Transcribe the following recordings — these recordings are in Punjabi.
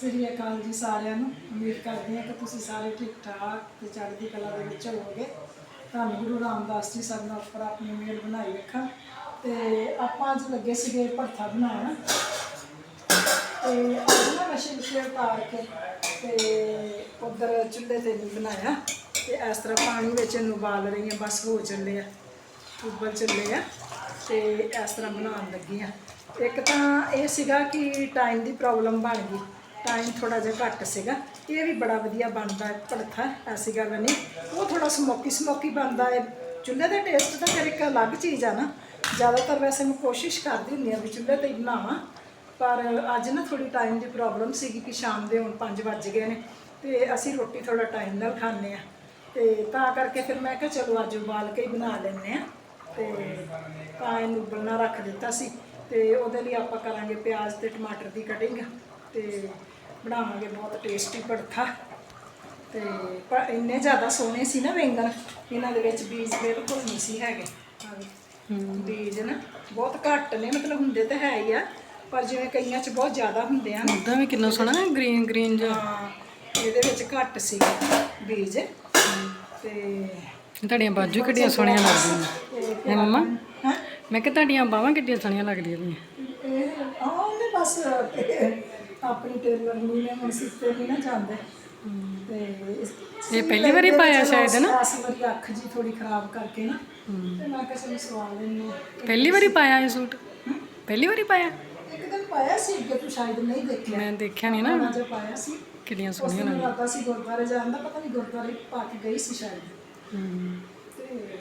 ਸ੍ਰੀ ਅਕਾਲ ਜੀ ਸਾਰਿਆਂ ਨੂੰ। ਉਮੀਦ ਕਰਦੇ ਹਾਂ ਕਿ ਤੁਸੀਂ ਸਾਰੇ ਠੀਕ ਠਾਕ ਤੇ ਚੜ੍ਹਦੀ ਕਲਾ ਦੇ ਵਿੱਚ ਹੋਵੋਗੇ। ਧੰਨ ਗੁਰੂ ਰਾਮਦਾਸ ਜੀ ਸਭ ਨਾਲ ਉੱਪਰ ਆਪਣੀ ਮਿਹਰ ਬਣਾਈ ਰੱਖਣ ਤੇ ਆਪਾਂ ਅੱਜ ਲੱਗੇ ਸੀਗੇ ਭਰਥਾ ਬਣਾਉਣ। ਤੇ ਅੱਜ ਨਾ ਮਸ਼ੀਨ ਤੇ ਉਤਾਰ ਕੇ ਤੇ ਉਧਰ ਚੁੱਲ੍ਹੇ ਤੇ ਨਹੀਂ ਬਣਾਇਆ। ਤੇ ਇਸ ਤਰ੍ਹਾਂ ਪਾਣੀ ਵਿੱਚ ਇਹਨੂੰ ਉਬਾਲ ਰਹੀ ਹਾਂ, ਬਸ ਹੋ ਚੱਲੇ ਆ। ਉਬਲ ਚੱਲੇ ਆ ਤੇ ਇਸ ਤਰ੍ਹਾਂ ਬਣਾਉਣ ਲੱਗੀ ਆ। ਇੱਕ ਤਾਂ ਇਹ ਸੀਗਾ ਕਿ ਟਾਈਮ ਦੀ ਪ੍ਰੋਬਲਮ ਬਣ ਗਈ। ਟਾਈਮ ਥੋੜਾ ਜਿਹਾ ਘੱਟ ਸੀਗਾ। ਇਹ ਵੀ ਬੜਾ ਵਧੀਆ ਬਣਦਾ ਹੈ, ਭੜਥਾ ਐਸੀ ਗੱਲ ਨਹੀਂ। ਉਹ ਥੋੜਾ ਸਮੋਕੀ ਸਮੋਕੀ ਬਣਦਾ ਹੈ। ਚੁੱਲ੍ਹੇ ਦਾ ਟੇਸਟ ਤਾਂ ਫਿਰ ਇੱਕ ਅਲੱਗ ਚੀਜ਼ ਆ ਨਾ। ਜ਼ਿਆਦਾਤਰ ਵੈਸੇ ਮੈਂ ਕੋਸ਼ਿਸ਼ ਕਰਦੀ ਹੁੰਦੀ ਆ ਵੀ ਚੁੱਲ੍ਹੇ ਤੇ ਹੀ ਬਣਾਵਾਂ। ਪਰ ਅੱਜ ਨਾ ਥੋੜੀ ਟਾਈਮ ਦੀ ਪ੍ਰੋਬਲਮ ਸੀਗੀ ਕਿ ਸ਼ਾਮ ਦੇ ਹੁਣ 5 ਵੱਜ ਗਏ ਨੇ ਤੇ ਅਸੀਂ ਰੋਟੀ ਥੋੜਾ ਟਾਈਮ ਨਾਲ ਖਾਂਦੇ ਆ ਤੇ ਤਾਂ ਕਰਕੇ ਫਿਰ ਮੈਂ ਕਿਹਾ ਚਲੋ ਅੱਜ ਉਬਾਲ ਕੇ ਹੀ ਬਣਾ ਲੈਂਦੇ ਆ ਤੇ ਤਾਂ ਇਹਨੂੰ ਉਬਲਣਾ ਰੱਖ ਦਿੱਤਾ ਸੀ। ਤੇ ਉਹਦੇ ਲਈ ਆਪਾਂ ਕਰਾਂਗੇ ਪਿਆਜ਼ ਤੇ ਟਮਾਟਰ ਦੀ ਕਟਿੰਗ ਤੇ ਬਣਾਵਾਂਗੇ ਬਹੁਤ ਟੇਸਟੀ ਭੜਥਾ। ਤੇ ਪਰ ਇੰਨੇ ਜ਼ਿਆਦਾ ਸੋਹਣੇ ਸੀ ਨਾ ਬੈਂਗਣ ਇਹਨਾਂ ਦੇ ਵਿੱਚ ਬੀਜ ਬਿਲਕੁਲ ਨਹੀਂ ਸੀ ਹੈਗੇ। ਬੀਜ ਨਾ ਬਹੁਤ ਘੱਟ ਨੇ ਮਤਲਬ ਹੁੰਦੇ ਤਾਂ ਹੈ ਹੀ ਆ ਪਰ ਜਿਵੇਂ ਕਈਆਂ 'ਚ ਬਹੁਤ ਜ਼ਿਆਦਾ ਹੁੰਦੇ ਆ ਨਾ। ਉਦਾਂ ਵੀ ਕਿੰਨਾ ਸੋਹਣਾ ਗ੍ਰੀਨ ਗ੍ਰੀਨ ਜਿਹਾ। ਹਾਂ, ਇਹਦੇ ਵਿੱਚ ਘੱਟ ਸੀ ਬੀਜ। ਤੇ ਤੁਹਾਡੀਆਂ ਬਾਜੂ ਕਿੱਡੀਆਂ ਸੋਹਣੀਆਂ ਲੱਗਦੀਆਂ ਹੈ ਮਮਾ? ਹਾਂ? ਮੈਂ ਕਿ ਤੁਹਾਡੀਆਂ ਬਾਹਾਂ ਕਿੱਡੀਆਂ ਸੋਹਣੀਆਂ ਲੱਗਦੀਆਂ ਇਹ ਆਹ ਉਹਨੇ ਬਸ ਆਪਣੀ ਟੇਲਰ ਨੂੰ ਨੇ ਹੁਣ ਸਿੱਤੇ ਨਹੀਂ ਨਾ ਜਾਂਦੇ ਤੇ ਇਸ- ਇਹ ਪਹਿਲੀ ਵਾਰੀ ਪਾਇਆ ਸ਼ਾਇਦ ਨਾ? ਵਾਰੀ ਅੱਖ ਜੀ ਥੋੜੀ ਖਰਾਬ ਕਰਕੇ ਨਾ ਤੇ ਮੈਂ ਕਿਹਾ ਚਲੋ ਸਵਾ ਹਾਂ। ਪਹਿਲੀ ਵਾਰੀ ਪਾਇਆ ਇਹ ਸੂਟ? ਪਹਿਲੀ ਵਾਰੀ ਪਾਇਆ? ਇੱਕ ਦਿਨ ਪਾਇਆ ਸੀ ਅੱਗੇ ਤੂੰ ਸ਼ਾਇਦ ਨਹੀਂ ਦੇਖਿਆ। ਮੈਂ ਦੇਖਿਆ ਨਹੀਂ ਨਾ। ਨਾ ਜੇ ਪਾਇਆ ਸੀ। ਕਿੰਨੀਆਂ ਉਸ ਸੋਹਣੀਆਂ ਦਿਨ ਲੱਗਦਾ ਸੀ ਗੁਰਦੁਆਰੇ ਜਾਣ ਦਾ ਪਤਾ ਨਹੀਂ ਗੁਰਦੁਆਰੇ ਪਾ ਕੇ ਗਈ ਸੀ ਸ਼ਾਇਦ। ਹਮ। ਤੇ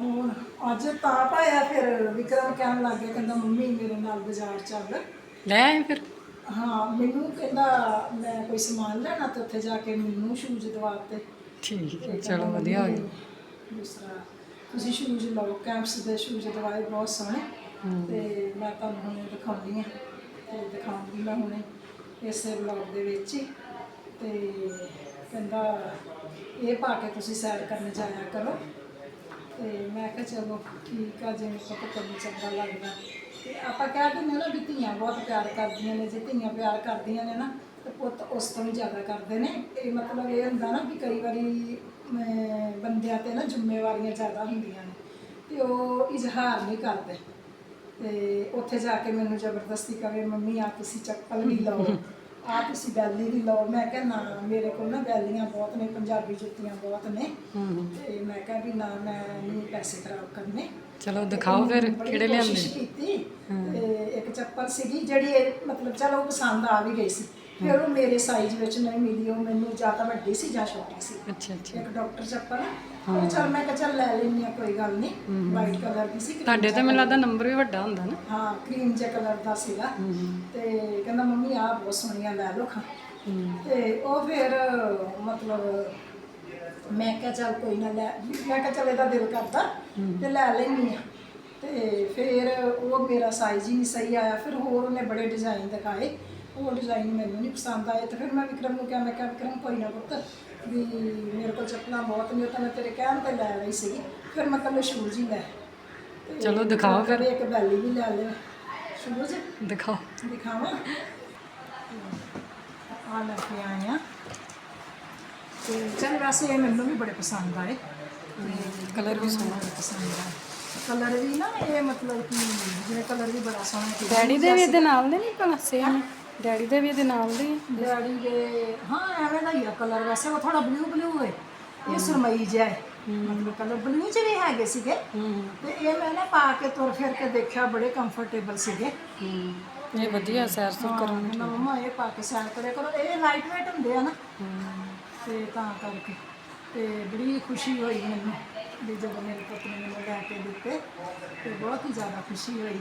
ਹੁਣ ਅੱਜ ਤਾਂ ਪਾਇਆ ਫਿਰ ਵਿਕਰਮ ਕਹਿਣ ਲੱਗ ਗਿਆ ਕਹਿੰਦਾ ਮੰਮੀ ਮੇਰੇ ਨਾਲ ਬਾਜ਼ਾਰ ਚੱਲ। ਲੈ ਆਏ ਫਿਰ? ਹਾਂ ਮੈਨੂੰ ਕਹਿੰਦਾ ਮੈਂ ਕੋਈ ਸਮਾਨ ਲੈਣਾ ਤੇ ਉੱਥੇ ਜਾ ਕੇ ਮੈਨੂੰ ਸ਼ੂਜ਼ ਦਵਾ ਤੇ। ਠੀਕ ਹੈ ਚਲੋ ਵਧੀਆ ਹੋ ਗਿਆ। ਦੂਸਰਾ ਤੁਸੀਂ ਸ਼ੂਜ਼ ਲਓ ਕੈਂਪਸ ਦੇ ਸ਼ੂਜ਼ ਦਵਾਏ ਬਹੁਤ ਸੋਹਣੇ। ਤੇ ਮੈਂ ਤੁਹਾਨੂੰ ਹੁਣੇ ਦਿਖਾਉਣੀ ਆ। ਤੇ ਦਿਖਾਉਂਗੀ ਮੈਂ ਹੁਣੇ ਇਸੇ ਵਲੌਗ ਦੇ ਵਿੱਚ ਹੀ। ਤੇ ਕਹਿੰਦਾ ਇਹ ਪਾ ਕੇ ਤੁਸੀਂ ਸੈਰ ਕਰਨ ਜਾਇਆ ਕਰੋ। ਤੇ ਮੈਂ ਕਿਹਾ ਚਲੋ ਠੀਕ ਆ ਜਿਵੇਂ ਪਤਾ ਤੁਹਾਨੂੰ ਚੰਗਾ ਲੱਗਦਾ। ਤੇ ਆਪਾਂ ਕਹਿ ਦਿੰਦੇ ਨਾ ਵੀ ਧੀਆਂ ਬਹੁਤ ਪਿਆਰ ਕਰਦੀਆਂ ਨੇ ਜੇ ਧੀਆਂ ਪਿਆਰ ਕਰਦੀਆਂ ਨੇ ਨਾ ਤੇ ਪੁੱਤ ਉਸ ਤੋਂ ਵੀ ਜ਼ਿਆਦਾ ਕਰਦੇ ਨੇ। ਇਹ ਮਤਲਬ ਇਹ ਹੁੰਦਾ ਨਾ ਕਿ ਕਈ ਵਾਰੀ ਬੰਦਿਆਂ ਤੇ ਨਾ ਜ਼ਿੰਮੇਵਾਰੀਆਂ ਜ਼ਿਆਦਾ ਹੁੰਦੀਆਂ ਨੇ ਤੇ ਉਹ ਇਜ਼ਹਾਰ ਨਹੀਂ ਕਰਦੇ। ਤੇ ਉੱਥੇ ਜਾ ਕੇ ਮੈਨੂੰ ਜ਼ਬਰਦਸਤੀ ਕਵੇ ਮੰਮੀ ਆ ਤੁਸੀਂ ਚੱਪਲ ਵੀ ਲਓ ਆ ਤੁਸੀਂ ਬੈਲੀ ਵੀ ਲਓ। ਮੈਂ ਕਿਹਾ ਨਾ ਮੇਰੇ ਕੋਲ ਨਾ ਬੈਲੀਆਂ ਬਹੁਤ ਨੇ ਪੰਜਾਬੀ ਜੁੱਤੀਆਂ ਬਹੁਤ ਨੇ। ਤੇ ਮੈਂ ਕਿਹਾ ਵੀ ਨਾ ਮੈਂ ਨਹੀਂ ਪੈਸੇ ਖਰਾਬ ਕਰਨੇ। ਚਲੋ ਦਿਖਾਓ ਫਿਰ ਕਿਹੜੇ ਕੋਸ਼ਿਸ਼ ਲਿਆਂਦੇ ਕੀਤੀ ਤੇ ਇੱਕ ਚੱਪਲ ਸੀਗੀ ਜਿਹੜੀ ਇਹ ਮਤਲਬ ਚਲੋ ਪਸੰਦ ਆ ਵੀ ਗਈ ਸੀ। ਫਿਰ ਉਹ ਮੇਰੇ ਸਾਈਜ਼ ਵਿੱਚ ਨਹੀਂ ਮਿਲੀ ਉਹ ਮੈਨੂੰ ਜਾਂ ਤਾਂ ਵੱਡੀ ਸੀ ਜਾਂ ਛੋਟੀ ਸੀ। ਅੱਛਾ ਅੱਛਾ। ਇੱਕ ਡਾਕਟਰ ਚੱਪਲ ਉਹ ਚਲ ਮੈਂ ਕਿਹਾ ਚੱਲ ਲੈ ਲੈਣੀ ਆ ਕੋਈ ਗੱਲ ਨਹੀਂ। ਵਾਈਟ ਕਲਰ ਦੀ ਸੀ ਤੁਹਾਡੇ ਤਾਂ ਮੈਨੂੰ ਲੱਗਦਾ ਨੰਬਰ ਵੀ ਵੱਡਾ ਹੁੰਦਾ ਨਾ। ਹਾਂ ਕਰੀਮ ਜਿਹਾ ਕਲਰ ਦਾ ਸੀਗਾ। ਤੇ ਕਹਿੰਦਾ ਮੰਮੀ ਆਹ ਬਹੁਤ ਸੋਹਣੀਆਂ ਲੈ ਲਓ ਖਾਂ ਤੇ ਉਹ ਫਿਰ ਮਤਲਬ ਮੈਂ ਕਿਹਾ ਚੱਲ ਕੋਈ ਨਾ ਲੈ ਮੈਂ ਕਿਹਾ ਚੱਲ ਇਹਦਾ ਦਿਲ ਕਰਦਾ। ਤੇ ਲੈ ਲੈਣੀ ਆ। ਤੇ ਫਿਰ ਉਹ ਮੇਰਾ ਸਾਈਜ਼ ਹੀ ਨਹੀਂ ਸਹੀ ਆਇਆ। ਫਿਰ ਹੋਰ ਉਹਨੇ ਬੜੇ ਡਿਜ਼ਾਈਨ ਦਿਖਾਏ। ਉਹ ਡਿਜ਼ਾਈਨ ਮੈਨੂੰ ਨਹੀਂ ਪਸੰਦ ਆਏ। ਤੇ ਫਿਰ ਮੈਂ ਵਿਕਰਮ ਨੂੰ ਕਿਹਾ ਮੈਂ ਕਿਹਾ ਵਿਕਰਮ ਕੋਈ ਨਾ ਪੁੱਤ ਵੀ ਮੇਰੇ ਕੋਲ ਚੱਪਲਾਂ ਬਹੁਤ ਨਹੀਂ ਤਾਂ ਮੈਂ ਤੇਰੇ ਕਹਿਣ ਤੇ ਲੈ ਰਹੀ ਸੀਗੀ। ਫਿਰ ਮੈਂ ਕੱਲੇ ਸ਼ੂਜ਼ ਹੀ ਲੈ ਚਲੋ ਦਿਖਾਓ ਫਿਰ। ਇੱਕ ਬੈਲੀ ਵੀ ਲੈ ਲਿਆ ਸ਼ੂਜ਼ ਦਿਖਾਓ। ਦਿਖਾਵਾਂ? ਆ ਲੈ ਕੇ ਆਏ ਆ। ਤੇ ਚਲ ਵੈਸੇ ਇਹ ਮੈਨੂੰ ਵੀ ਬੜੇ ਪਸੰਦ ਆਏ। ਕਲਰ ਵੀ ਸੋਹਣਾ ਪਸੰਦ ਆਏ ਕਲਰ ਵੀ ਨਾ ਇਹ ਮਤਲਬ ਕਿ ਜਿਵੇਂ ਕਲਰ ਵੀ ਬੜਾ ਸੋਹਣਾ ਸੀ ਡੈਡੀ ਦੇ ਵੀ ਇਹਦੇ ਨਾਲ ਦੇ ਨਹੀਂ ਪਣਾ ਸੇਮ ਡੈਡੀ ਦੇ ਵੀ ਇਹਦੇ ਨਾਲ ਦੇ ਹੀ ਆ। ਡੈਡੀ ਦੇ ਹਾਂ ਐਵੇਂ ਦਾ ਹੀ ਆ ਕਲਰ। ਵੈਸੇ ਉਹ ਥੋੜਾ ਬਲੂ ਬਲੂ ਹੈ। ਇਹ ਸੁਰਮਈ ਜਿਹਾ ਹੈ। ਮਤਲਬ ਕਲਰ ਬਲੂ ਚ ਵੀ ਹੈਗੇ ਸੀਗੇ। ਹੂੰ। ਤੇ ਇਹ ਮੈਂ ਨਾ ਪਾ ਕੇ ਤੁਰ ਫਿਰ ਕੇ ਦੇਖਿਆ ਬੜੇ ਕੰਫਰਟੇਬਲ ਸੀਗੇ। ਹੂੰ। ਇਹ ਵਧੀਆ ਸੈਰ ਸੁਰ ਕਰਨ ਨੂੰ ਮੰਮਾ ਇਹ ਪਾ ਕੇ ਸੈਰ ਕਰਿਆ ਕਰੋ। ਇਹ ਲਾਈਟ ਵੇਟ ਹੁੰਦੇ ਆ ਨਾ। ਤੇ ਤਾਂ ਕਰਕੇ। ਤੇ ਬੜੀ ਖੁਸ਼ੀ ਹੋਈ ਮੈਨੂੰ ਵੀ ਜਦੋਂ ਮੇਰੇ ਪੁੱਤ ਨੇ ਮੈਨੂੰ ਲੈ ਕੇ ਦਿੱਤੇ ਤੇ ਬਹੁਤ ਹੀ ਜ਼ਿਆਦਾ ਖੁਸ਼ੀ ਹੋਈ।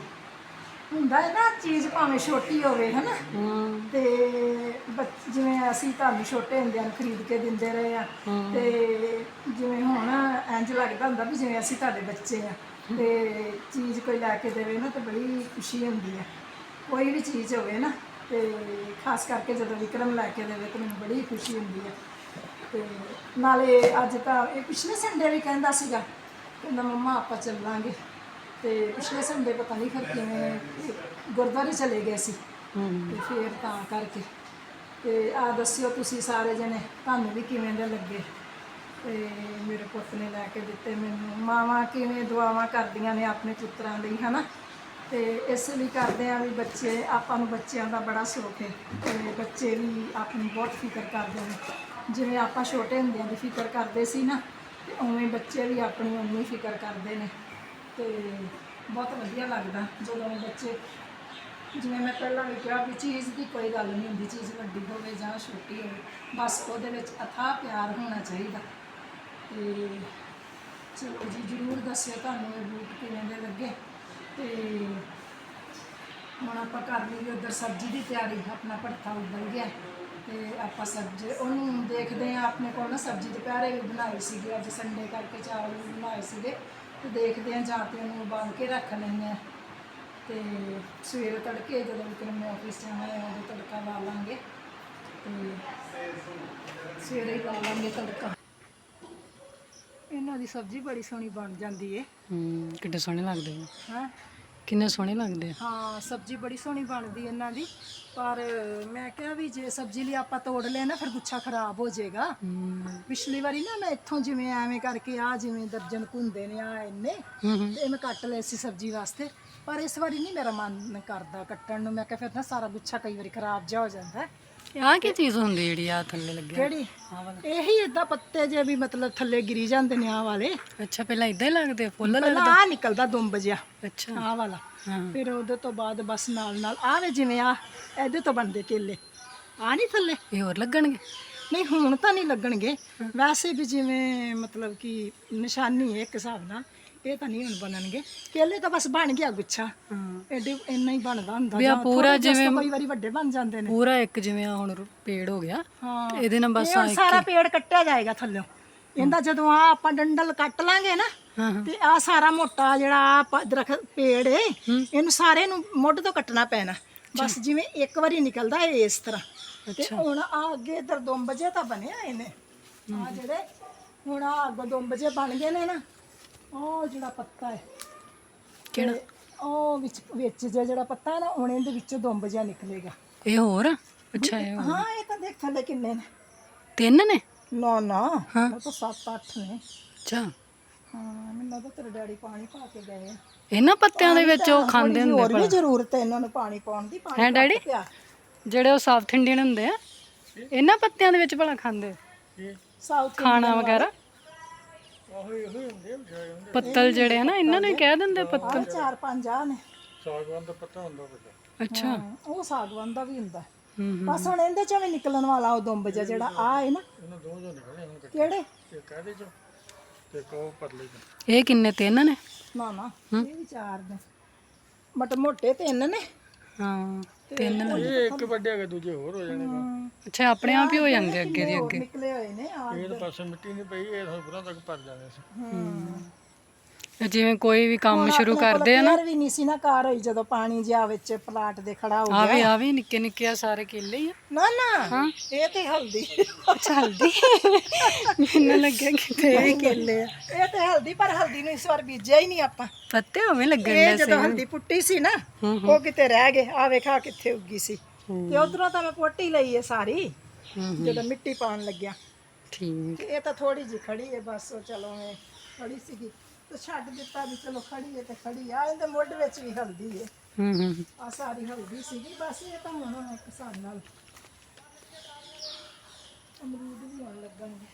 ਹੁੰਦਾ ਹੈ ਨਾ ਚੀਜ਼ ਭਾਵੇਂ ਛੋਟੀ ਹੋਵੇ ਹਨਾ? ਤੇ ਬੱਚ- ਜਿਵੇਂ ਅਸੀਂ ਤੁਹਾਨੂੰ ਛੋਟੇ ਹੁੰਦਿਆਂ ਨੂੰ ਖਰੀਦ ਕੇ ਦਿੰਦੇ ਰਹੇ ਆ ਤੇ ਜਿਵੇਂ ਹੁਣ ਇੰਜ ਲੱਗਦਾ ਹੁੰਦਾ ਵੀ ਜਿਵੇਂ ਅਸੀਂ ਤੁਹਾਡੇ ਬੱਚੇ ਆ ਤੇ ਚੀਜ਼ ਕੋਈ ਲੈ ਕੇ ਦੇਵੇ ਨਾ ਤੇ ਬੜੀ ਖੁਸ਼ੀ ਹੁੰਦੀ ਆ ਕੋਈ ਵੀ ਚੀਜ਼ ਹੋਵੇ ਨਾ ਤੇ ਖਾਸ ਕਰਕੇ ਜਦੋਂ ਵਿਕਰਮ ਲੈ ਕੇ ਦੇਵੇ ਤਾਂ ਮੈਨੂੰ ਬੜੀ ਖੁਸ਼ੀ ਹੁੰਦੀ ਆ ਤੇ ਨਾਲੇ ਅੱਜ ਤਾਂ ਇਹ ਪਿਛਲੇ ਸੰਡੇ ਵੀ ਕਹਿੰਦਾ ਸੀਗਾ ਕਹਿੰਦਾ ਮੰਮਾ ਆਪਾਂ ਚੱਲਾਂਗੇ। ਤੇ ਪਿਛਲੇ ਸੰਡੇ ਪਤਾ ਨਹੀਂ ਫਿਰ ਕਿਵੇਂ ਗੁਰਦੁਆਰੇ ਚਲੇ ਗਏ ਸੀ। ਤੇ ਫਿਰ ਤਾਂ ਕਰਕੇ। ਤੇ ਆ ਦੱਸਿਓ ਤੁਸੀਂ ਸਾਰੇ ਜਣੇ ਤੁਹਾਨੂੰ ਵੀ ਕਿਵੇਂ ਦੇ ਲੱਗੇ? ਤੇ ਮੇਰੇ ਪੁੱਤ ਨੇ ਲੈ ਕੇ ਦਿੱਤੇ ਮੈਨੂੰ। ਮਾਵਾਂ ਕਿਵੇਂ ਦੁਆਵਾਂ ਕਰਦੀਆਂ ਨੇ ਆਪਣੇ ਪੁੱਤਰਾਂ ਲਈ ਹਨਾ? ਤੇ ਇਸ ਲਈ ਕਰਦੇ ਆ ਵੀ ਬੱਚੇ ਆਪਾਂ ਨੂੰ ਬੱਚਿਆਂ ਦਾ ਬੜਾ ਸ਼ੌਕ ਹੈ। ਤੇ ਬੱਚੇ ਵੀ ਆਪਣੀ ਬਹੁਤ ਫਿਕਰ ਕਰਦੇ ਨੇ। ਜਿਵੇਂ ਆਪਾਂ ਛੋਟੇ ਹੁੰਦਿਆਂ ਦੀ ਫਿਕਰ ਕਰਦੇ ਸੀ ਨਾ, ਤੇ ਉਵੇਂ ਬੱਚੇ ਵੀ ਆਪਣੀ ਉਨੀ ਫਿਕਰ ਕਰਦੇ ਨੇ। ਤੇ ਬਹੁਤ ਵਧੀਆ ਲੱਗਦਾ ਜਦੋਂ ਬੱਚੇ, ਜਿਵੇਂ ਮੈਂ ਪਹਿਲਾਂ ਵੀ ਕਿਹਾ ਵੀ ਚੀਜ਼ ਦੀ ਕੋਈ ਗੱਲ ਨਹੀਂ ਹੁੰਦੀ, ਚੀਜ਼ ਵੱਡੀ ਹੋਵੇ ਜਾਂ ਛੋਟੀ ਹੋਵੇ, ਬਸ ਉਹਦੇ ਵਿੱਚ ਅਥਾਹ ਪਿਆਰ ਹੋਣਾ ਚਾਹੀਦਾ। ਤੇ ਚਲੋ ਜੀ, ਜਰੂਰ ਦੱਸਿਓ ਤੁਹਾਨੂੰ ਇਹ ਬੂਟ ਕਿਵੇਂ ਦੇ ਲੱਗੇ। ਤੇ ਹੁਣ ਆਪਾਂ ਕਰ ਲਈਏ ਉਧਰ ਸਬਜ਼ੀ ਦੀ ਤਿਆਰੀ, ਆਪਣਾ ਭੜਥਾ ਉਬਲ ਗਿਆ। ਤੇ ਆਪਾਂ ਸਬਜ਼ੀ ਉਹਨੂੰ ਦੇਖਦੇ ਆ ਆਪਣੇ ਕੋਲ ਨਾ ਸਬਜ਼ੀ ਦੁਪਹਿਰੇ ਵੀ ਬਣਾਈ ਸੀਗੀ ਅੱਜ ਸੰਡੇ ਕਰਕੇ ਚਾਵਲ ਵੀ ਬਣਾਏ ਸੀਗੇ ਤੇ ਦੇਖਦੇ ਆ ਜਾਂ ਤੇ ਉਹਨੂੰ ਉਬਾਲ ਕੇ ਰੱਖ ਲੈਂਦੇ ਆ ਤੇ ਸਵੇਰੇ ਤੜਕੇ ਜਦੋਂ ਵਿਕਰਮ ਨੇ ਆਫਿਸ ਜਾਣਾ ਹੈ ਉਦੋਂ ਤੜਕਾ ਲਾ ਲਾਂਗੇ। ਤੇ ਸਵੇਰੇ ਹੀ ਲਾ ਲਾਂਗੇ ਤੜਕਾ। ਇਹਨਾਂ ਦੀ ਸਬਜ਼ੀ ਬੜੀ ਸੋਹਣੀ ਬਣ ਜਾਂਦੀ ਏ। ਹੂੰ ਕਿੰਨੇ ਸੋਹਣੇ ਲੱਗਦੇ ਆ ਹਾਂ? ਕਿੰਨੇ ਸੋਹਣੇ ਲੱਗਦੇ ਆ। ਹਾਂ ਸਬਜ਼ੀ ਬੜੀ ਸੋਹਣੀ ਬਣਦੀ ਇਹਨਾਂ ਦੀ। ਪਰ ਮੈਂ ਕਿਹਾ ਵੀ ਜੇ ਸਬਜ਼ੀ ਲਈ ਆਪਾਂ ਤੋੜ ਲਿਆ ਨਾ ਫਿਰ ਗੁੱਛਾ ਖਰਾਬ ਹੋ ਜਾਏਗਾ। ਪਿਛਲੀ ਵਾਰੀ ਨਾ ਮੈਂ ਇੱਥੋਂ ਜਿਵੇਂ ਐਵੇਂ ਕਰਕੇ ਆ ਜਿਵੇਂ ਦਰਜਨ ਕੁੰਦੇ ਨੇ ਆ ਇੰਨੇ। ਤੇ ਮੈਂ ਕੱਟ ਲਏ ਸੀ ਸਬਜ਼ੀ ਵਾਸਤੇ। ਪਰ ਇਸ ਵਾਰੀ ਨਹੀਂ ਮੇਰਾ ਮਨ ਕਰਦਾ ਕੱਟਣ ਨੂੰ। ਮੈਂ ਕਿਹਾ ਫਿਰ ਨਾ ਸਾਰਾ ਗੁੱਛਾ ਕਈ ਵਾਰੀ ਖਰਾਬ ਜਾ ਹੋ ਜਾਂਦਾ। ਆਹ ਕੀ ਚੀਜ਼ ਹੁੰਦੀ ਜਿਹੜੀ ਆ ਥੱਲੇ ਲੱਗੀ ਕਿਹੜੀ? ਆਹ ਵਾਲਾ ਇਹੀ ਇਦਾਂ ਪੱਤੇ ਜੇ ਵੀ ਮਤਲਬ ਥੱਲੇ ਗਿਰੀ ਜਾਂਦੇ ਨੇ ਆ ਵਾਲੇ। ਅੱਛਾ ਪਹਿਲਾਂ ਇਦਾਂ ਹੀ ਲੱਗਦੇ ਫੁੱਲ ਪਹਿਲਾਂ ਆ ਨਿਕਲਦਾ ਦੁੰਬ ਜਿਹਾ ਅੱਛਾ। ਆ ਵਾਲਾ। ਫਿਰ ਉਹਦੇ ਤੋਂ ਬਾਅਦ ਬਸ ਨਾਲ ਨਾਲ ਆ ਵੇ ਜਿਵੇਂ ਆ ਇਹਦੇ ਤੋਂ ਬਣਦੇ ਕੇਲੇ। ਆ ਨਹੀਂ ਥੱਲੇ? ਇਹ ਹੋਰ ਲੱਗਣਗੇ? ਨਹੀਂ ਹੁਣ ਤਾਂ ਨਹੀਂ ਲੱਗਣਗੇ। ਵੈਸੇ ਵੀ ਜਿਵੇਂ ਮਤਲਬ ਕਿ ਨਿਸ਼ਾਨੀ ਹੈ ਇੱਕ ਹਿਸਾਬ ਨਾਲ ਇਹ ਤਾਂ ਨਹੀਂ ਹੁਣ ਬਣਨਗੇ। ਕੇਲੇ ਤਾਂ ਬਸ ਬਣ ਗਿਆ ਗੁੱਛਾ। ਐਡੇ ਇੰਨਾ ਹੀ ਬਣਦਾ ਹੁੰਦਾ। ਵੀ ਆ ਜਾਂ ਪੂਰਾ ਜਿਵੇਂ- ਕਈ ਵਾਰੀ ਵੱਡੇ ਬਣ ਜਾਂਦੇ ਨੇ। ਪੂਰਾ ਇੱਕ ਜਿਵੇਂ ਆ ਹੁਣ ਪੇੜ ਹੋ ਗਿਆ। ਹਾਂ। ਇਹਦੇ ਨਾਲ ਬਸ ਸਾਰਾ ਪੇੜ ਕੱਟਿਆ ਜਾਏਗਾ ਥੱਲਿਓਂ ਇਹਦਾ ਜਦੋਂ ਆ ਆਪਾਂ ਡੰਡਲ ਕੱਟ ਲਾਂਗੇ ਨਾ ਤੇ ਆ ਸਾਰਾ ਮੋਟਾ ਜਿਹੜਾ ਆ ਦਰਖਤ ਪੇੜ ਏ ਇਹਨੂੰ ਸਾਰੇ ਨੂੰ ਮੁੱਢ ਤੋਂ ਕੱਟਣਾ ਪੈਣਾ। ਬਸ ਜਿਵੇਂ ਇੱਕ ਵਾਰੀ ਨਿਕਲਦਾ ਇਹ ਇਸ ਤਰ੍ਹਾਂ। ਤੇ ਹੁਣ ਆ ਅੱਗੇ ਇਧਰ ਦੁੰਬਜੇ ਤਾਂ ਬਣਿਆ ਇਹਨੇ। ਆ ਜਿਹੜੇ ਹੁਣ ਆ ਅੱਗੇ ਦੁੰਬਜੇ ਬਣ ਗਏ ਨੇ ਨਾ ਉਹ ਜਿਹੜਾ ਪੱਤਾ ਹੈ। ਕਿਹੜਾ? ਉਹ ਵਿੱਚ ਵਿੱਚ ਜਿਹਾ ਜਿਹੜਾ ਪੱਤਾ ਹੈ ਨਾ ਹੁਣ ਇਹਦੇ ਵਿੱਚੋਂ ਦੁੰਬ ਜਿਹਾ ਨਿਕਲੇਗਾ। ਇਹ ਹੋਰ? ਆ? ਅੱਛਾ ਇਹ ਹੋਰ। ਹਾਂ ਇਹ ਤਾਂ ਦੇਖ ਥੱਲੇ ਕਿੰਨੇ ਨੇ। ਤਿੰਨ ਨੇ? ਨਾ ਨਾ ਹਾਂ। ਉਹ ਤਾਂ 7-8 ਨੇ। ਅੱਛਾ। ਹਾਂ ਮੈਨੂੰ ਲੱਗਦਾ ਤੇਰੇ ਡੈਡੀ ਪਾਣੀ ਪਾ ਕੇ ਗਏ ਆ। ਇਹਨਾਂ ਪੱਤਿਆਂ ਦੇ ਵਿੱਚ ਉਹ ਖਾਂਦੇ ਹੁੰਦੇ ਹੋਰ ਵੀ ਜ਼ਰੂਰਤ ਹੈ ਇਹਨਾਂ ਨੂੰ ਪਾਣੀ ਪਾਉਣ ਦੀ ਪਾਣੀ ਹੈ ਡੈਡੀ? ਪਿਆ। ਜਿਹੜੇ ਉਹ ਸਾਊਥ ਇੰਡੀਅਨ ਹੁੰਦੇ ਆ ਇਹਨਾਂ ਪੱਤਿਆਂ ਦੇ ਵਿੱਚ ਭਲਾ ਖਾਂਦੇ? ਸਾਊਥ ਖਾਣਾ ਵਗੈਰਾ? ਪੱਤਲ ਜਿਹੜੇ ਆ ਨਾ ਇਹਨਾਂ ਨੇ ਕਹਿ ਦਿੰਦੇ ਪੱਤਲ। ਆਹ ਚਾਰ ਪੰਜ ਆ ਨੇ। ਅੱਛਾ। ਹਾਂ, ਉਹ ਸਾਗਵਾਨ ਦਾ ਵੀ ਹੁੰਦਾ। ਹੂੰ ਹੂੰ। ਬਸ ਹੁਣ ਇਹਦੇ ਚੋਂ ਵੀ ਨਿਕਲਣ ਵਾਲਾ ਉਹ ਦੁੰਬ ਜਿਹਾ ਜਿਹੜਾ ਆ ਹੈ ਨਾ। ਕਿਹੜੇ? ਇਹ ਕਿੰਨੇ ਤਿੰਨ ਨੇ? ਨਾ ਨਾ ਇਹ ਵੀ ਚਾਰ ਨੇ। ਬਟ ਮੋਟੇ ਤਿੰਨ ਨੇ। ਹਾਂ। ਤਿੰਨ ਨੇ ਇਹ ਇੱਕ ਵੱਡੇ ਹੈਗੇ ਦੂਜੇ ਹੋਰ ਹੋ ਜਾਣੇ ਹਾਂ, ਅੱਛਾ ਆਪਣੇ ਆਪ ਹੀ ਹੋ ਜਾਂਦੇ ਅੱਗੇ ਦੀ ਅੱਗੇ। ਨਿਕਲੇ ਹੋਏ ਨੇ ਆ ਇਹ ਤਾਂ ਪਾਸੇ ਮਿੱਟੀ ਨਹੀਂ ਪਈ ਇਹ ਹੋਰਾਂ ਤੱਕ ਭਰ ਜਾਣੇ ਸੀ। ਤੇ ਜਿਵੇਂ ਕੋਈ ਵੀ ਕੰਮ ਸ਼ੁਰੂ ਕਰਦੇ ਆ ਨਾ। ਵੀ ਨਹੀਂ ਸੀ ਨਾ ਕਾਰ ਹੋਈ ਜਦੋਂ ਪਾਣੀ ਜਿਹਾ ਵਿੱਚ ਪਲਾਟ ਦੇ ਖੜਾ ਹੋ ਆ ਗਿਆ। ਵੀ ਆ ਵੀ ਨਿੱਕੇ ਨਿੱਕੇ ਆ ਸਾਰੇ ਕੇਲੇ ਹੀ ਆ। ਨਾ ਨਾ ਇਹ ਤੇ ਹਲਦੀ। ਚੱਲਦੀ ਮੈਨੂੰ ਲੱਗਿਆ ਕਿਤੇ ਇਹ ਕੇਲੇ ਆ। ਇਹ ਤੇ ਹਲਦੀ ਪਰ ਹਲਦੀ ਨੂੰ ਇਸ ਵਾਰ ਬੀਜਿਆ ਹੀ ਨਹੀਂ ਆਪਾਂ। ਪੱਤੇ ਹੋਵੇਂ ਲੱਗਣ ਇਹ ਜਦੋਂ ਹਲਦੀ ਪੁੱਟੀ ਸੀ ਨਾ ਉਹ ਕਿਤੇ ਰਹਿ ਗਏ ਆ ਵੇਖਾ ਕਿੱਥੇ ਉੱਗੀ ਸੀ। ਤੇ ਉਧਰੋਂ ਤਾਂ ਮੈਂ ਪੁੱਟੀ ਲਈ ਏ ਸਾਰੀ ਜਦੋਂ ਮਿੱਟੀ ਪਾਉਣ ਲੱਗਿਆ। ਠੀਕ। ਇਹ ਤਾਂ ਥੋੜੀ ਜਿਹੀ ਖੜੀ ਹੈ ਬਸ ਉਹ ਚਲੋ ਮੈਂ ਖੜੀ ਸੀਗੀ। ਤੇ ਛੱਡ ਦਿੱਤਾ ਵੀ ਚਲੋ ਖੜੀ ਹੈ ਤੇ ਖੜੀ ਆ ਇਹਦੇ ਮੁੱਢ ਵਿੱਚ ਵੀ ਹਲਦੀ ਹੈ ਹੂੰ ਹੂੰ। ਆ ਸਾਰੀ ਹਲਦੀ ਸੀਗੀ ਬਸ ਇਹ ਤਾਂ ਹੁਣ ਇੱਕ ਹਿਸਾਬ ਨਾਲ ਅਮਰੂਦ ਵੀ ਆਉਣ ਲੱਗਣਗੇ।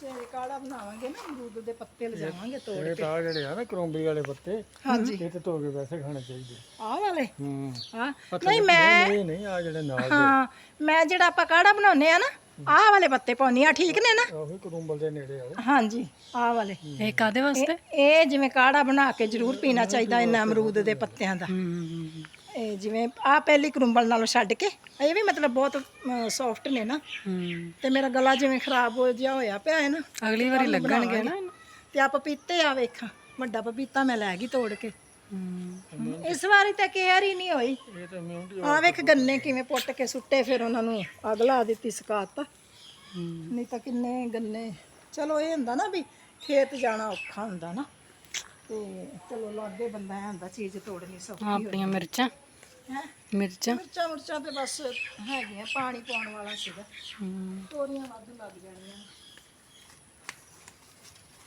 ਸਵੇਰੇ ਕਾੜਾ ਬਣਾਵਾਂਗੇ ਨਾ ਅਮਰੂਦ ਦੇ ਪੱਤੇ ਲਿਜਾਵਾਂਗੇ ਤੋੜ ਇਹ ਤਾਂ ਜਿਹੜੇ ਆ ਨਾ ਕਰੋਂਬੀ ਵਾਲੇ ਪੱਤੇ ਹਾਂਜੀ। ਇਹ ਤੇ ਧੋ ਕੇ ਵੈਸੇ ਖਾਣੇ ਚਾਹੀਦੇ। ਆਹ ਵਾਲੇ? ਹੂੰ। ਹਾਂ। ਨਹੀਂ ਮੈਂ ਇਹ ਨਹੀਂ ਆ ਜਿਹੜੇ ਨਾਲ ਹਾਂ ਮੈਂ ਜਿਹੜਾ ਆਪਾਂ ਕਾੜਾ ਬਣਾਉਨੇ ਆ ਨਾ ਆਹ ਵਾਲੇ ਪੱਤੇ ਪਾਉਣੀ ਆ ਠੀਕ ਨੇ ਨਾ? ਉਹੀ ਕਰੂੰਬਲ ਦੇ ਨੇੜੇ ਆ ਹਾਂਜੀ ਆਹ ਵਾਲੇ। ਇਹ ਕਾਦੇ ਵਾਸਤੇ? ਇਹ ਜਿਵੇਂ ਕਾੜਾ ਬਣਾ ਕੇ ਜ਼ਰੂਰ ਪੀਣਾ ਚਾਹੀਦਾ ਇਹਨਾਂ ਅਮਰੂਦ ਦੇ ਪੱਤਿਆਂ ਦਾ। ਹੂੰ ਹੂੰ, ਹੂੰ। ਇਹ ਜਿਵੇਂ ਆ ਪਹਿਲੀ ਕਰੁੰਬਲ ਨਾਲੋਂ ਛੱਡ ਕੇ ਇਹ ਵੀ ਮਤਲਬ ਬਹੁਤ ਸੌਫਟ ਨੇ ਨਾ। ਹੂੰ। ਤੇ ਮੇਰਾ ਗਲਾ ਜਿਵੇਂ ਖਰਾਬ ਹੋ ਜਿਹਾ ਹੋਇਆ ਪਿਆ ਹੈ ਨਾ। ਅਗਲੀ ਵਾਰੀ ਲੱਗਣਗੇ ਨਾ। ਤੇ ਆ ਪਪੀਤੇ ਆ ਵੇਖਾਂ ਵੱਡਾ ਪਪੀਤਾ ਮੈਂ ਲੈ ਗਈ ਤੋੜ ਕੇ। ਇਸ ਵਾਰੀ ਤਾਂ ਕੇਅਰ ਹੀ ਨਹੀਂ ਹੋਈ। ਆ ਵੇਖ ਗੰਨੇ ਕਿਵੇਂ ਪੁੱਟ ਕੇ ਸੁੱਟੇ ਫਿਰ ਉਹਨਾਂ ਨੂੰ ਅੱਗ ਲਾ ਦਿੱਤੀ ਸਕਾਤ। ਨਹੀਂ ਤਾਂ ਕਿੰਨੇ ਗੰਨੇ। ਚਲੋ ਇਹ ਹੁੰਦਾ ਨਾ ਵੀ ਖੇਤ ਜਾਣਾ ਔਖਾ ਹੁੰਦਾ ਨਾ। ਤੇ ਚਲੋ ਲਾਗੇ ਬੰਦਾ ਐ ਹੁੰਦਾ ਚੀਜ਼ ਤੋੜਨੀ ਸੌਖੀ ਆਹ ਆਪਣੀਆਂ ਮਿਰਚਾਂ। ਹੈ? ਮਿਰਚਾਂ? ਮਿਰਚਾਂ ਮੁਰਚਾਂ ਤੇ ਬਸ ਹੈਗੀਆਂ ਪਾਣੀ ਪਾਉਣ ਵਾਲਾ ਸੀਗਾ। ਹੂੰ। ਤੋਰੀਆਂ ਵਾਧੂ ਲੱਗ ਜਾਣੀਆਂ।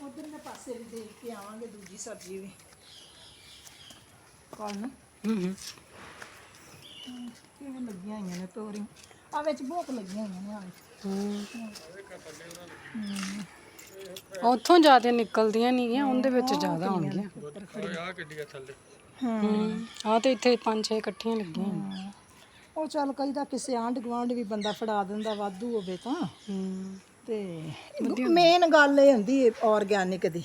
ਉਧਰਲੇ ਪਾਸੇ ਵੀ ਦੇਖ ਕੇ ਆਵਾਂਗੇ ਦੂਜੀ ਸਬਜ਼ੀ ਵੀ। ਕੱਲ ਨੂੰ ਹੂੰ। ਕਿਵੇਂ ਲੱਗੀਆਂ ਹੋਈਆਂ ਨੇ ਤੋਰੀਆਂ? ਆ ਵਿੱਚ ਬਹੁਤ ਲੱਗੀਆਂ ਹੋਈਆਂ ਨੇ ਆ ਹੂੰ। ਉੱਥੋਂ ਜ਼ਿਆਦਾ ਨਿਕਲਦੀਆਂ ਨਹੀਂ ਗੀਆਂ ਉਹਦੇ ਵਿੱਚ ਜ਼ਿਆਦਾ ਹੋਣਗੀਆਂ ਆ ਕਿੱਡੀਆਂ ਥੱਲੇ ਹੂੰ ਆ ਤੇ ਇੱਥੇ ਪੰਜ ਛੇ ਇਕੱਠੀਆਂ ਲੱਗੀਆਂ। ਉਹ ਚੱਲ ਕਈ ਤਾਂ ਕਿਸੇ ਆਂਢ ਗੁਆਂਢ ਵੀ ਬੰਦਾ ਫੜਾ ਦਿੰਦਾ ਵਾਧੂ ਹੋਵੇ ਤਾਂ। ਹੂੰ ਤੇ ਮੇਨ ਗੱਲ ਇਹ ਹੁੰਦੀ ਹੈ ਆਰਗੈਨਿਕ ਦੀ।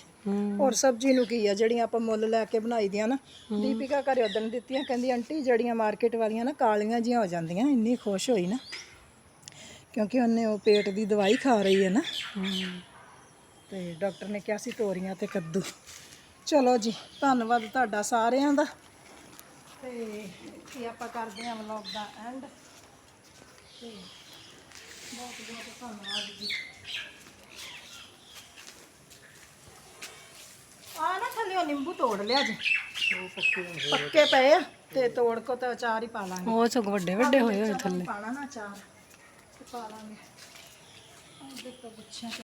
ਔਰ ਸਬਜ਼ੀ ਨੂੰ ਕੀ ਆ ਜਿਹੜੀਆਂ ਆਪਾਂ ਮੁੱਲ ਲੈ ਕੇ ਬਣਾਈ ਦੀਆਂ ਨਾ ਦੀਪਿਕਾ ਘਰੇ ਉਦਣ ਦਿੱਤੀਆਂ ਕਹਿੰਦੀ ਆਂਟੀ ਜਿਹੜੀਆਂ ਮਾਰਕੀਟ ਵਾਲੀਆਂ ਨਾ ਕਾਲੀਆਂ ਜੀਆਂ ਹੋ ਜਾਂਦੀਆਂ ਇੰਨੀ ਖੁਸ਼ ਹੋਈ ਨਾ ਕਿਉਂਕਿ ਉਹਨੇ ਉਹ ਪੇਟ ਦੀ ਦਵਾਈ ਖਾ ਰਹੀ ਹੈ ਨਾ। ਤੇ ਡਾਕਟਰ ਨੇ ਕਿਹਾ ਸੀ ਤੋਰੀਆਂ ਤੇ ਕੱਦੂ। ਚਲੋ ਜੀ ਧੰਨਵਾਦ ਤੁਹਾਡਾ ਸਾਰਿਆਂ ਦਾ। ਤੇ ਕੀ ਆਪਾਂ ਕਰਦੇ ਹਾਂ ਵਲੌਗ ਦਾ ਐਂਡ ਤੇ ਬਹੁਤ ਬਹੁਤ ਧੰਨਵਾਦ ਜੀ। ਆ ਨਾ ਥੱਲੇ ਨਿੰਬੂ ਤੋੜ ਲਿਆ ਜੀ। ਪੱਕੇ ਪਏ ਆ ਤੇ ਤੋੜ ਕੋ ਤਾਂ ਅਚਾਰ ਹੀ ਪਾ ਲਾਂਗੇ। ਉਹ ਸਗੋਂ ਵੱਡੇ ਵੱਡੇ ਹੋਏ ਹੋਏ ਥੱਲੇ। ਪਾਣਾ ਨਾ ਅਚਾਰ ਤੇ ਪਾ ਲਾਂਗੇ। ਆ ਦੇਖੋ ਗੁੱਛਿਆਂ 'ਚ